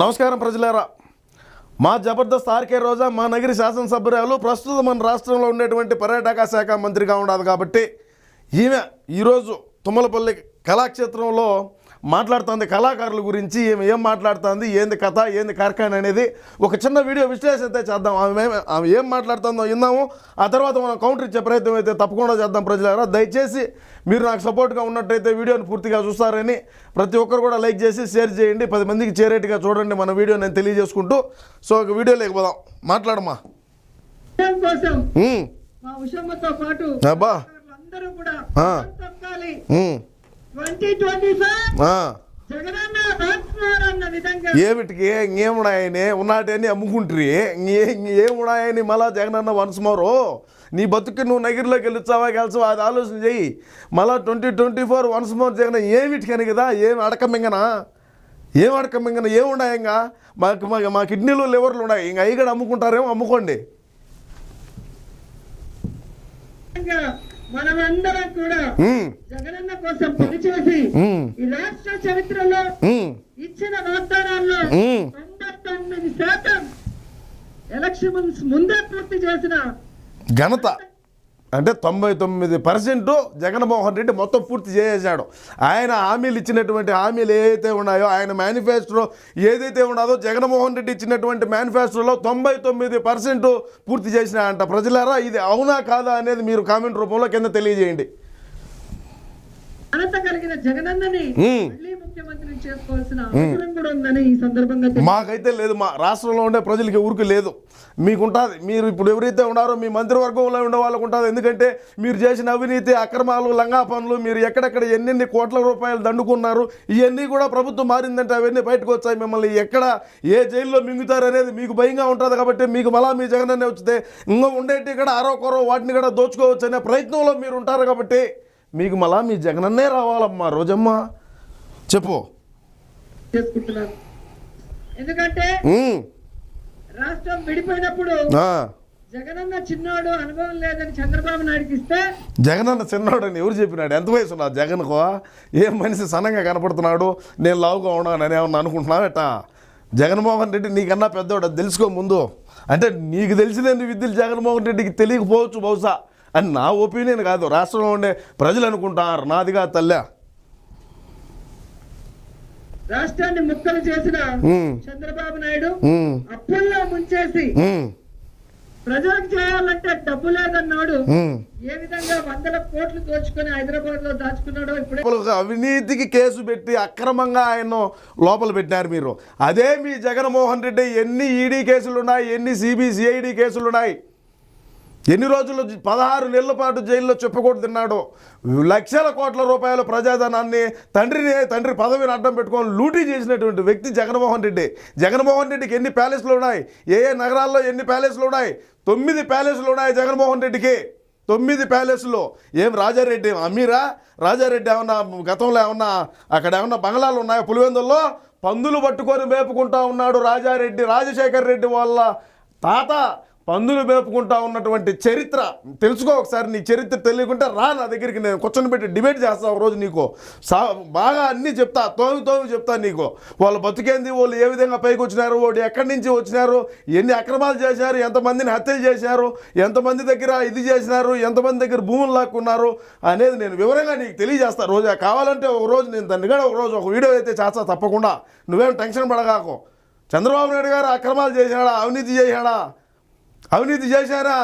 నమస్కారం ప్రజలారా. మా జబర్దస్త్ ఆర్కే రోజా మా నగరి శాసనసభ్యురాలు ప్రస్తుతం మన రాష్ట్రంలో ఉండేటువంటి పర్యాటక శాఖ మంత్రిగా ఉండదు కాబట్టి ఈమె ఈరోజు తుమ్మలపల్లి కళాక్షేత్రంలో మాట్లాడుతుంది కళాకారుల గురించి ఈమె ఏం మాట్లాడుతుంది ఏంది కథ ఏంది కార్ఖాన అనేది ఒక చిన్న వీడియో విశ్లేషణ అయితే చేద్దాం. ఆమె ఏం- ఆమె ఏం మాట్లాడుతుందో విందాము ఆ తర్వాత మనం కౌంటర్ ఇచ్చే ప్రయత్నం అయితే తప్పకుండా చేద్దాం ప్రజలారా. దయచేసి మీరు నాకు సపోర్ట్గా ఉన్నట్టయితే వీడియోని పూర్తిగా చూస్తారని ప్రతి ఒక్కరు కూడా లైక్ చేసి షేర్ చేయండి. పది మందికి చేరేట్టుగా చూడండి మన వీడియో నేను తెలియజేసుకుంటూ. సో ఒక వీడియో లేకపోదాం మాట్లాడమ్మా. అబ్బా. ఏమిటికి? ఇంకేమున్నాయని? ఉన్నాటని అమ్ముకుంటారు. ఏమున్నాయని మళ్ళా జగనన్న వన్స్ మోరు నీ బతుకు నువ్వు నగిరిలోకి వెళ్ళొచ్చావా గెలిచావా? అది ఆలోచన చెయ్యి. మళ్ళా twenty twenty four once more Jagan ఏమిటికని కదా? ఏం అడకమింగనా? ఏం అడకమింగన? ఏమున్నాయి ఇంకా? మాకు మా మా కిడ్నీలు లివర్లు ఉన్నాయి. ఇంకా అవి కూడా అమ్ముకుంటారేమో అమ్ముకోండి. మనమందరం కూడా జగనన్న కోసం పనిచేసి ఈ రాష్ట్ర చరిత్రలో ఇచ్చిన వాగ్దానాల్లో. తొంభై తొమ్మిది శాతం ఎలక్షన్స్ ముందే పూర్తి చేసిన ఘనత. అంటే తొంభై తొమ్మిది పర్సెంట్ జగన్మోహన్ రెడ్డి మొత్తం పూర్తి చేసేసాడు. ఆయన హామీలు ఇచ్చినటువంటి హామీలు ఏవైతే ఉన్నాయో ఆయన మేనిఫెస్టోలో ఏదైతే ఉన్నదో జగన్మోహన్ రెడ్డి ఇచ్చినటువంటి మేనిఫెస్టోలో తొంభై తొమ్మిది పర్సెంట్ పూర్తి చేసిన అంట ప్రజలారా ఇది అవునా కాదా అనేది మీరు కామెంట్ రూపంలో కింద తెలియజేయండి. ఘనత కలిగిన జగనన్నని ఉమ్. మళ్ళీ ముఖ్యమంత్రిని చేసుకోవాల్సిన అవసరం కూడా ఉందని ఈ సందర్భంగా తెలియ- మాకైతే లేదు మా రాష్ట్రంలో ఉండే ప్రజలకి ఊరికి లేదు. మీకుంటుంది మీరు ఇప్పుడు ఎవరైతే ఉన్నారో మీ మంత్రివర్గంలో ఉండే వాళ్ళకు ఉంటుంది. ఎందుకంటే మీరు చేసిన అవినీతి అక్రమాలు లంగా పనులు మీరు ఎక్కడెక్కడ ఎన్నెన్ని కోట్ల రూపాయలు దండుకున్నారు ఇవన్నీ కూడా ప్రభుత్వం మారిందంటే అవన్నీ బయటకు వచ్చాయి. మిమ్మల్ని ఎక్కడ ఏ జైల్లో మింగుతారు అనేది మీకు భయంగా ఉంటుంది కాబట్టి మీకు మళ్ళా మీ జగనన్నే వచ్చితే ఇంకా ఉండేటి ఇక్కడ ఆరో కొరో వాటిని కూడా దోచుకోవచ్చు అనే ప్రయత్నంలో మీరు ఉంటారు కాబట్టి మీకు మళ్ళా మీ జగనన్నే రావాలమ్మా రోజమ్మ. చెప్పు. చేసుకుంటున్నాను. ఎందుకంటే. రాష్ట్రం విడిపోయినప్పుడు. జగనన్న చిన్నోడు అనుభవం లేదని చంద్రబాబు నాయుడుకి ఇస్తే జగన్ అన్న చిన్నవాడని ఎవరు చెప్పినాడు? ఎంత వయసు ఉన్నా జగన్కో? ఏం మనిషి సన్నంగా కనపడుతున్నాడు? నేను లావుగా ఉన్నానని ఏమన్నా అనుకుంటున్నావట జగన్మోహన్ రెడ్డి నీకన్నా పెద్దవాడు తెలుసుకో ముందు. అంటే నీకు తెలిసిన విద్యలు జగన్మోహన్ రెడ్డికి తెలియకపోవచ్చు బహుశా. అని నా ఒపీనియన్ కాదు. రాష్ట్రంలో ఉండే ప్రజలు అనుకుంటారు. నాదిగా తల్లా. రాష్ట్రాన్ని ముక్కలు చేసిన చంద్రబాబు నాయుడు అప్పుల్లో ముంచేసి ప్రజలకు చేయాలంటే డబ్బు లేదన్నాడు. ఏ విధంగా వందల కోట్లు దోచుకొని హైదరాబాద్లో దాచుకున్నాడో ఇప్పుడే అవినీతికి కేసు పెట్టి అక్రమంగా ఆయన లోపల పెట్టినారు మీరు. అదే మీ జగన్మోహన్ రెడ్డి ఎన్ని ఈడీ కేసులు ఉన్నాయి ఎన్ని సిబిసిఐడి కేసులు ఉన్నాయి ఎన్ని రోజులు పదహారు నెలల పాటు జైల్లో చెప్పకూడదు తిన్నాడు? లక్షల కోట్ల రూపాయల ప్రజాధనాన్ని తండ్రిని తండ్రి పదవిని అడ్డం పెట్టుకొని లూటీ చేసినటువంటి వ్యక్తి జగన్మోహన్ రెడ్డి. జగన్మోహన్ రెడ్డికి ఎన్ని ప్యాలెస్లు ఉన్నాయి? ఏ ఏ నగరాల్లో ఎన్ని ప్యాలెస్లు ఉన్నాయి? తొమ్మిది ప్యాలెస్లు ఉన్నాయి జగన్మోహన్ రెడ్డికి. తొమ్మిది ప్యాలెస్లు. ఏం రాజారెడ్డి అమీరా? రాజారెడ్డి ఏమన్నా గతంలో ఏమన్నా అక్కడ ఏమన్నా బంగ్లాలు ఉన్నాయా పులివెందుల్లో? పందులు పట్టుకొని మేపుకుంటా ఉన్నాడు రాజారెడ్డి రాజశేఖర్ రెడ్డి వాళ్ళ తాత. పందులు మేపుకుంటా ఉన్నటువంటి చరిత్ర. తెలుసుకో ఒకసారి నీ చరిత్ర తెలియకుంటే రా నా దగ్గరికి నేను కూర్చొని పెట్టి డిబేట్ చేస్తా ఒకరోజు నీకు. సా బాగా అన్నీ చెప్తా తోమి తోమి చెప్తా నీకు. వాళ్ళు బతికేంది? వాళ్ళు ఏ విధంగా పైకి వచ్చినారు? వాళ్ళు ఎక్కడి నుంచి వచ్చినారు? ఎన్ని అక్రమాలు చేశారు? ఎంతమందిని హత్యలు చేశారు? ఎంతమంది దగ్గర ఇది చేసినారు? ఎంతమంది దగ్గర భూములు లాక్కున్నారు? అనేది నేను వివరంగా నీకు తెలియజేస్తా. రోజు కావాలంటే ఒక రోజు నేను దాన్ని కూడా ఒక రోజు ఒక వీడియో అయితే చేస్తా తప్పకుండా. నువ్వేం టెన్షన్ పడగాకు. చంద్రబాబు నాయుడు గారు అక్రమాలు చేశాడా? అవినీతి చేశాడా? అవినీతి చేశారా?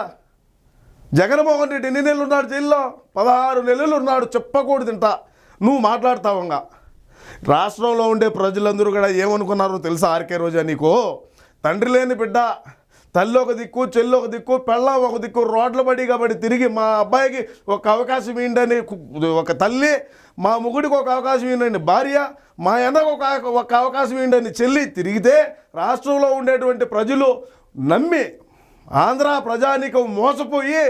జగన్మోహన్ రెడ్డి ఎన్ని నెలలు ఉన్నాడు జైల్లో? పదహారు నెలలు ఉన్నాడు చెప్పకూడదు తింటా నువ్వు మాట్లాడతావంగా. రాష్ట్రంలో ఉండే ప్రజలందరూ కూడా ఏమనుకున్నారో తెలుసా ఆర్కే రోజా నీకు? తండ్రి లేని బిడ్డ తల్లి ఒక దిక్కు చెల్లి ఒక దిక్కు పెళ్ళం ఒక దిక్కు రోడ్ల పడి కాబట్టి తిరిగి మా అబ్బాయికి ఒక అవకాశం ఏంటని ఒక తల్లి మా ముగుడికి ఒక అవకాశం ఏంటండి భార్య మా అన్నకు ఒక ఒక అవకాశం ఏంటని చెల్లి తిరిగితే రాష్ట్రంలో ఉండేటువంటి ప్రజలు నమ్మి ఆంధ్ర ప్రజానికం మోసపోయి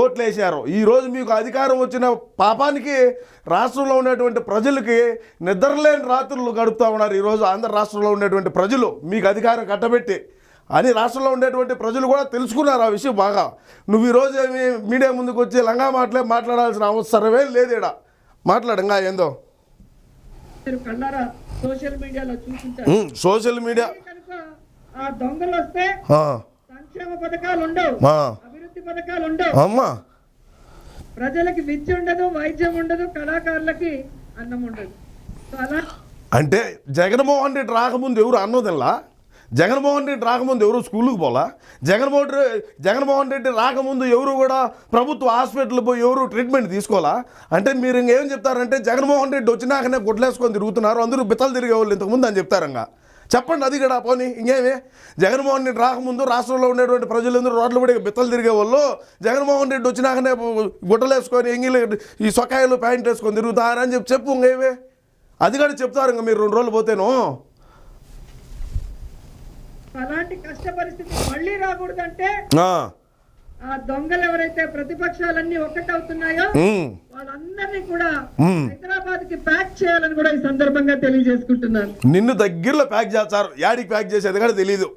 ఓట్లేశారు. ఈరోజు మీకు అధికారం వచ్చిన పాపానికి రాష్ట్రంలో ఉన్నటువంటి ప్రజలకి నిద్రలేని రాత్రులు గడుపుతూ ఉన్నారు. ఈరోజు ఆంధ్ర రాష్ట్రంలో ఉన్నటువంటి ప్రజలు మీకు అధికారం కట్టబెట్టి అని రాష్ట్రంలో ఉండేటువంటి ప్రజలు కూడా తెలుసుకున్నారు ఆ విషయం బాగా. నువ్వు ఈరోజు ఏమి మీడియా ముందుకు వచ్చి లంగా మాటలే మాట్లాడాల్సిన అవసరమే లేదు ఈడ. మాట్లాడంగా ఏందో? సోషల్ మీడియాలో సోషల్ మీడియా. దొంగలు వస్తే సంక్షేమ పథకాలు ఉండవు. ఆ, అభివృద్ధి పథకాలు ఉండవు. అమ్మా. ప్రజలకి విద్య ఉండదు వైద్యం ఉండదు కళాకారులకి అన్నం ఉండదు. అలా అంటే జగన్మోహన్ రెడ్డి రాకముందు ఎవరు అన్నోదిల్లా? జగన్మోహన్ రెడ్డి రాకముందు ఎవరు స్కూల్కి పోలా? జగన్మోహన్ రెడ్డి జగన్మోహన్ రెడ్డి రాకముందు ఎవరు కూడా ప్రభుత్వ హాస్పిటల్ పోయి ఎవరు ట్రీట్మెంట్ తీసుకోవాలా అంటే మీరు ఇంకేం చెప్తారంటే జగన్మోహన్ రెడ్డి వచ్చినాకనే గుడ్లేసుకొని తిరుగుతున్నారు అందరూ బిత్తలు తిరిగే వాళ్ళు ఇంతకుముందు అని చెప్తారంగా. చెప్పండి అది కూడా పోనీ ఇంకేమి? జగన్మోహన్ రెడ్డి రాకముందు రాష్ట్రంలో ఉండేటువంటి ప్రజలందరూ రోడ్ల పడి బిత్తలు తిరిగే వాళ్ళు జగన్మోహన్ రెడ్డి వచ్చినాకనే గుడ్డలు వేసుకొని ఎంగిలి ఈ సొక్కాయలు ప్యాంట్ వేసుకొని తిరుగుతారని చెప్పి చెప్పు ఇంకేమే? అది కూడా చెప్తారు ఇంకా మీరు రెండు రోజులు పోతేను. అలాంటి కష్ట పరిస్థితి మళ్ళీ రాకూడదంటే ఆ, ఆ దొంగలు ఎవరైతే ప్రతిపక్షాలన్నీ ఒక్కటవుతున్నాయో వాళ్ళందరినీ కూడా కి ప్యాక్ చేయాలని కూడా ఈ సందర్భంగా తెలియజేసుకుంటున్నాను. నిన్ను దగ్గరలో ప్యాక్ చేస్తారు యాడికి ప్యాక్ చేసేది కూడా తెలియదు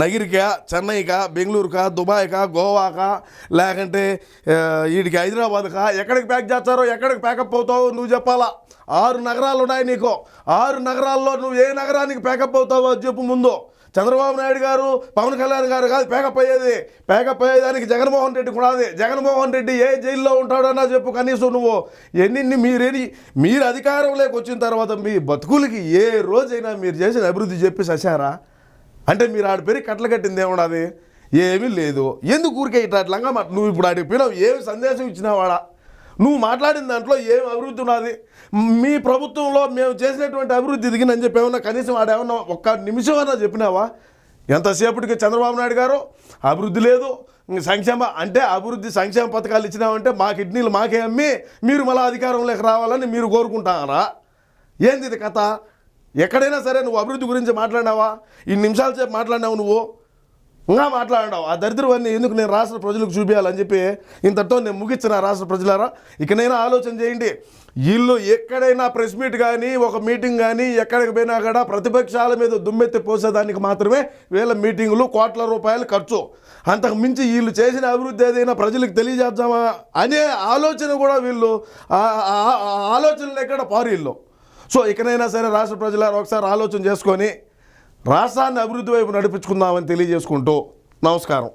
నగిరికా చెన్నైకా బెంగళూరుకా దుబాయ్కా గోవాకా లేకంటే వీడికి హైదరాబాద్కా ఎక్కడికి ప్యాక్ చేస్తారో ఎక్కడికి ప్యాకప్ అవుతావో నువ్వు చెప్పాలా? ఆరు నగరాలు ఉన్నాయి నీకు. ఆరు నగరాల్లో నువ్వు ఏ నగరానికి ప్యాకప్ అవుతావో చెప్పు ముందు. చంద్రబాబు నాయుడు గారు పవన్ కళ్యాణ్ గారు కాదు పేకపోయేది పేకపోయేదానికి జగన్మోహన్ రెడ్డి కూడా అది. జగన్మోహన్ రెడ్డి ఏ జైల్లో ఉంటాడన్నా చెప్పు కనీసం నువ్వు. ఎన్ని మీరేని మీరు అధికారంలోకి వచ్చిన తర్వాత మీ బతుకులకి ఏ రోజైనా మీరు చేసిన అభివృద్ధి చెప్పి సశారా అంటే మీరు ఆడ పెరిగి కట్టలు కట్టింది ఏమున్నది ఏమీ లేదు. ఎందుకు ఊరికే ఇట్లా అట్లంగా నువ్వు ఇప్పుడు ఆడికి పోయినావు? ఏమి సందేశం ఇచ్చినావాడా నువ్వు మాట్లాడిన దాంట్లో ఏం అభివృద్ధి ఉన్నది? మీ ప్రభుత్వంలో మేము చేసినటువంటి అభివృద్ధి దిగినని చెప్పి ఏమన్నా కనీసం ఆడేమన్నా ఒక్క నిమిషం అన్నా చెప్పినావా? ఎంతసేపటికి చంద్రబాబు నాయుడు గారు అభివృద్ధి లేదు సంక్షేమ అంటే అభివృద్ధి సంక్షేమ పథకాలు ఇచ్చినామంటే మా కిడ్నీలు మాకే అమ్మి మీరు మళ్ళీ అధికారంలోకి రావాలని మీరు కోరుకుంటారా? ఏంది ఇది కథ? ఎక్కడైనా సరే నువ్వు అభివృద్ధి గురించి మాట్లాడినావా? ఇన్ని నిమిషాల సేపు మాట్లాడినావు నువ్వు. ఇంకా మాట్లాడినావు ఆ దరిద్రవన్నీ ఎందుకు నేను రాష్ట్ర ప్రజలకు చూపించాలని చెప్పి ఇంతటితో నేను ముగించిన రాష్ట్ర ప్రజలారా. ఇకనైనా ఆలోచన చేయండి. వీళ్ళు ఎక్కడైనా ప్రెస్ మీట్ కానీ ఒక మీటింగ్ కానీ ఎక్కడికి పోయినా కూడా ప్రతిపక్షాల మీద దుమ్మెత్తి పోసేదానికి మాత్రమే వీళ్ళ మీటింగులు కోట్ల రూపాయలు ఖర్చు. అంతకు మించి వీళ్ళు చేసిన అభివృద్ధి ఏదైనా ప్రజలకు తెలియజేద్దామా అనే ఆలోచన కూడా వీళ్ళు ఆలోచనలు ఎక్కడ పారు వీళ్ళు సో ఇకనైనా సరే రాష్ట్ర ప్రజలారా ఒకసారి ఆలోచన చేసుకొని రాష్ట్రాన్ని అభివృద్ధి వైపు నడిపించుకుందామని తెలియజేసుకుంటూ నమస్కారం.